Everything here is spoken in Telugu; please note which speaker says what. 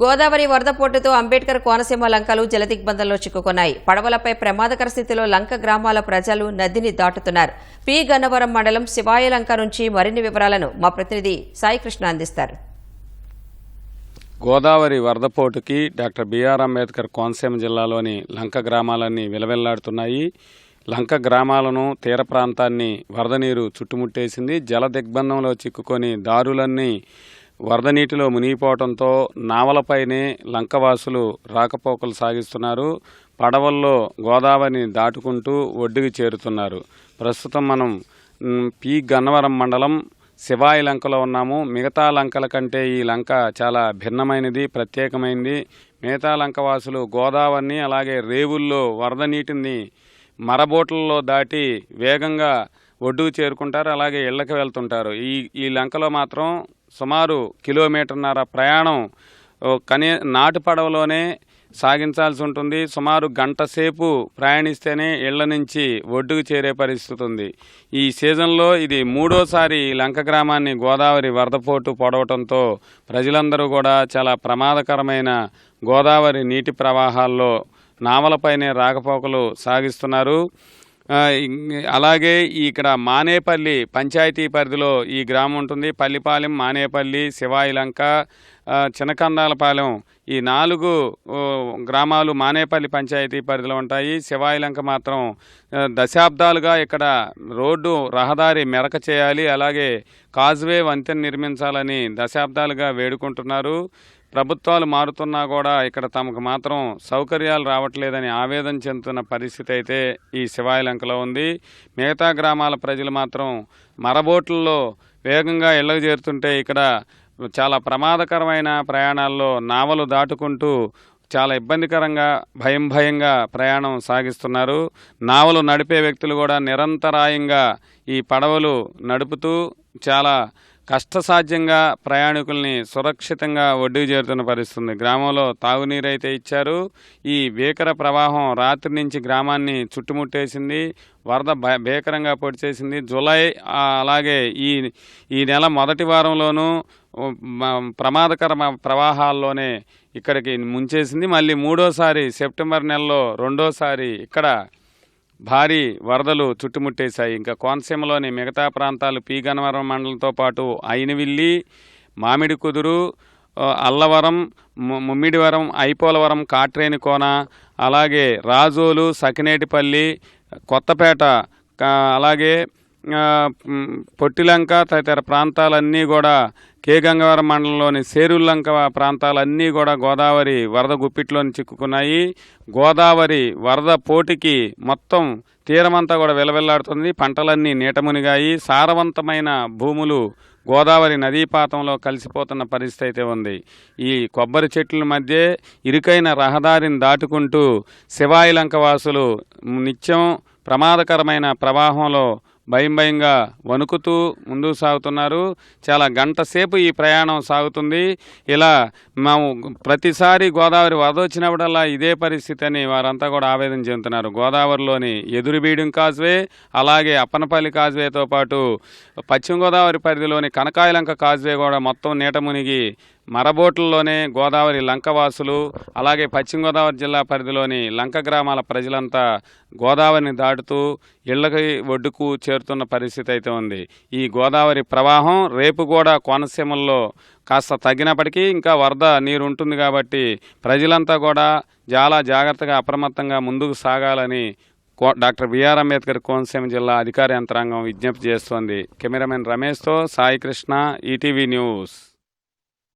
Speaker 1: గోదావరి వరదపోటుతో అంబేద్కర్ కోనసీమ లంకలు జలదిగ్బంధంలో చిక్కుకున్నాయి. పడవలపై ప్రమాదకర స్థితిలో లంక గ్రామాల ప్రజలు నదిని దాటుతున్నారు. పి. గన్నవరం మండలం శివాయ లంక నుంచి మరిన్ని వివరాలను మా ప్రతినిధి సాయికృష్ణ అందిస్తారు.
Speaker 2: గోదావరి వరదపోటుకి డాక్టర్ బిఆర్ అంబేద్కర్ కోనసీమ జిల్లాలోని లంక గ్రామాలన్నీ విలవిల్లాడుతున్నాయి. లంక గ్రామాలను తీర ప్రాంతాన్ని వరద నీరు చుట్టుముట్టేసింది. జల దిగ్బంధంలో చిక్కుకొని దారులన్నీ వరద నీటిలో మునిగిపోవడంతో నావలపైనే లంకవాసులు రాకపోకలు సాగిస్తున్నారు. పడవల్లో గోదావరిని దాటుకుంటూ ఒడ్డుకి చేరుతున్నారు. ప్రస్తుతం మనం పి. గన్నవరం మండలం శివాయి లంకలో ఉన్నాము. మిగతా లంకల కంటే ఈ లంక చాలా భిన్నమైనది ప్రత్యేకమైనది మిగతా లంక వాసులు గోదావరిని అలాగే రేవుల్లో వరద నీటిని మరబోట్లలో దాటి వేగంగా ఒడ్డుకు చేరుకుంటారు అలాగే ఇళ్ళకు వెళ్తుంటారు. ఈ ఈ లంకలో మాత్రం సుమారు కిలోమీటర్న్నర ప్రయాణం కనీ నాటు పడవలోనే సాగించాల్సి ఉంటుంది. సుమారు గంట సేపు ప్రయాణిస్తేనే ఇళ్ళ నుంచి ఒడ్డుకు చేరే పరిస్థితి ఉంది. ఈ సీజన్లో ఇది మూడోసారి లంక గ్రామాన్ని గోదావరి వరదపోటు పొడవటంతో ప్రజలందరూ కూడా చాలా ప్రమాదకరమైన గోదావరి నీటి ప్రవాహాల్లో నావలపైనే రాకపోకలు సాగిస్తున్నారు. అలాగే ఇక్కడ మానేపల్లి పంచాయతీ పరిధిలో ఈ గ్రామం ఉంటుంది. పల్లిపాలెం మానేపల్లి శివాయిలంక చినకందాలపాలెం ఈ నాలుగు గ్రామాలు మానేపల్లి పంచాయతీ పరిధిలో ఉంటాయి. శివాయిలంక మాత్రం దశాబ్దాలుగా ఇక్కడ రోడ్డు రహదారి మెరక చేయాలి. అలాగే కాజ్వే వంతెన నిర్మించాలని దశాబ్దాలుగా వేడుకుంటున్నారు. ప్రభుత్వాలు మారుతున్నా కూడా ఇక్కడ తమకు మాత్రం సౌకర్యాలు రావట్లేదని ఆవేదన చెందుతున్న పరిస్థితి అయితే ఈ శివాయిలంకలో ఉంది. మిగతా గ్రామాల ప్రజలు మాత్రం మరబోట్లలో వేగంగా ఇళ్ళకు చేరుతుంటే ఇక్కడ చాలా ప్రమాదకరమైన ప్రయాణాల్లో నావలు దాటుకుంటూ చాలా ఇబ్బందికరంగా భయం భయంగా ప్రయాణం సాగిస్తున్నారు. నావలు నడిపే వ్యక్తులు కూడా నిరంతరాయంగా ఈ పడవలు నడుపుతూ చాలా కష్టసాధ్యంగా ప్రయాణికుల్ని సురక్షితంగా ఒడ్డుకు చేరుతున్న పరిస్థితుంది. గ్రామంలో తాగునీరు అయితే ఇచ్చారు. ఈ భీకర ప్రవాహం రాత్రి నుంచి గ్రామాన్ని చుట్టుముట్టేసింది. వరద భ- భీకరంగా పొడిచేసింది. జూలై అలాగే ఈ ఈ నెల మొదటి వారంలోనూ ప్రమాదకర ప్రవాహాల్లోనే ఇక్కడికి ముంచేసింది. మళ్ళీ మూడోసారి సెప్టెంబర్ నెలలో రెండోసారి ఇక్కడ భారీ వరదలు చుట్టుముట్టేశాయి. ఇంకా కోనసీమలోని మిగతా ప్రాంతాలు పీ. గన్నవరం మండలంతో పాటు అయినవిల్లి మామిడి కుదురు అల్లవరం ముమ్మిడివరం ఐపోలవరం కాట్రేనికోన అలాగే రాజోలు సకినేటిపల్లి కొత్తపేట అలాగే పొట్టిలంక తదితర ప్రాంతాలన్నీ కూడా కే గంగవరం మండలంలోని సేరుల్లంక ప్రాంతాలన్నీ కూడా గోదావరి వరద గుప్పిట్లోని చిక్కుకున్నాయి. గోదావరి వరద పోటీకి మొత్తం తీరమంతా కూడా వెలవెల్లాడుతుంది. పంటలన్నీ నీటమునిగాయి. సారవంతమైన భూములు గోదావరి నదీపాతంలో కలిసిపోతున్న పరిస్థితి అయితే ఉంది. ఈ కొబ్బరి చెట్ల మధ్య ఇరుకైన రహదారిని దాటుకుంటూ శివాయిలంక వాసులు నిత్యం ప్రమాదకరమైన ప్రవాహంలో భయం భయంగా వణుకుతూ ముందుకు సాగుతున్నారు. చాలా గంట సేపు ఈ ప్రయాణం సాగుతుంది. ఇలా మేము ప్రతిసారి గోదావరి వదొచ్చినప్పుడల్లా ఇదే పరిస్థితి అని వారంతా కూడా ఆవేదన చెందుతున్నారు. గోదావరిలోని ఎదురుబీడుం కాజ్వే అలాగే అప్పనపల్లి కాజ్వేతో పాటు పశ్చిమ గోదావరి పరిధిలోని కనకాయలంక కాజ్వే కూడా మొత్తం నీట మునిగి మరబోట్లలోనే గోదావరి లంకవాసులు అలాగే పశ్చిమ గోదావరి జిల్లా పరిధిలోని లంక గ్రామాల ప్రజలంతా గోదావరిని దాటుతూ ఇళ్ళకి ఒడ్డుకు చేరుతున్న పరిస్థితి అయితే ఉంది. ఈ గోదావరి ప్రవాహం రేపు కూడా కోనసీమల్లో కాస్త తగ్గినప్పటికీ ఇంకా వరద నీరు ఉంటుంది కాబట్టి ప్రజలంతా కూడా చాలా జాగ్రత్తగా అప్రమత్తంగా ముందుకు సాగాలని కో- డాక్టర్ బిఆర్ అంబేద్కర్ కోనసీమ జిల్లా అధికార యంత్రాంగం విజ్ఞప్తి చేస్తోంది. కెమెరామెన్ రమేష్తో సాయికృష్ణ ఈటీవీ న్యూస్.